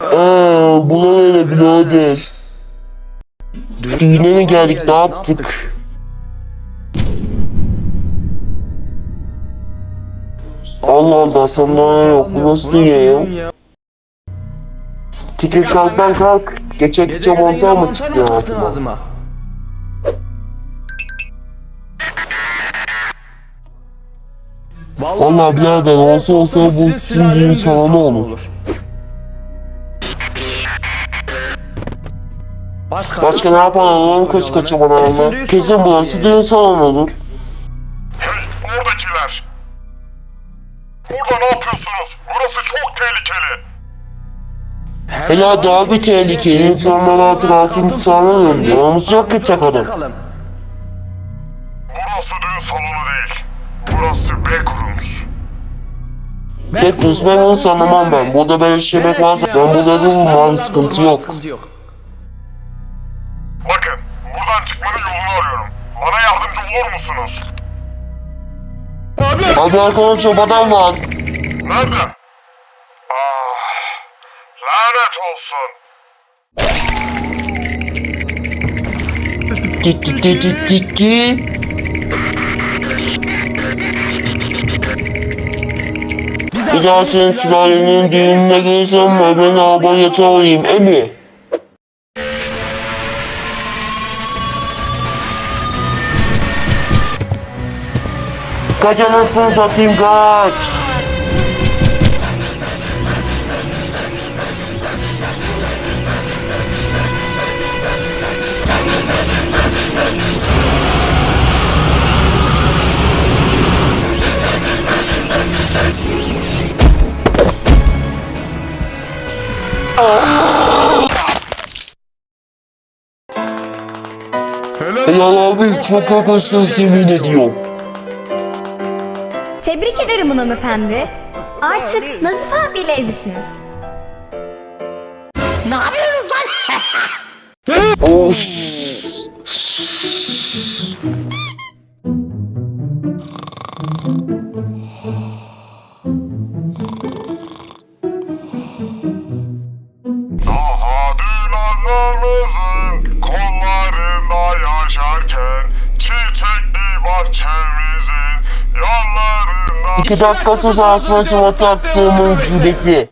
oluyor birader? Düğüne mi geldik ne yaptık? Allah Allah sana yok bu nasıl dünya ya? Tikil kalk lan kalk. Geçe geçe mantığa mı çıktı ağzıma? Vallahi birader olsa olsa bu sizin düğün salonu olur. Başka, Başka ne yapalım oğlum kaç kaçaman ama. Kesin burası düğün salonudur. Hey oradakiler! Burada ne yapıyorsunuz? Burası çok tehlikeli. Hele daha bir tehlikeli insanlar altın altın tutanı döndü. Namus yok takalım. Bakalım. Burası düğün salonu değil. Burası backrooms. Pek ben bunu sanmam ben. Burada böyle yemek varsa ben burada sıkıntı yok. Sıkıntı yok. Buradan çıkmanın yolunu arıyorum. Bana yardımcı olur musunuz? Abi arkamda çok adam var. Nerede? Ah, lanet olsun. Tik tik tik tik tik tik. Bir daha senin sülalenin düğününe gelirsem ben abonete olayım emi. Kaç anasını satayım kaç. Helal abi çok yakıştınız yemin ediyorum. Tebrik ederim hanımefendi. Artık Nazif abiyle evlisiniz. Of. Daha dün annemizin Çiçekli bahçemizin yanlarında İki dakika sus ağzına çiva taktığımın cübesi.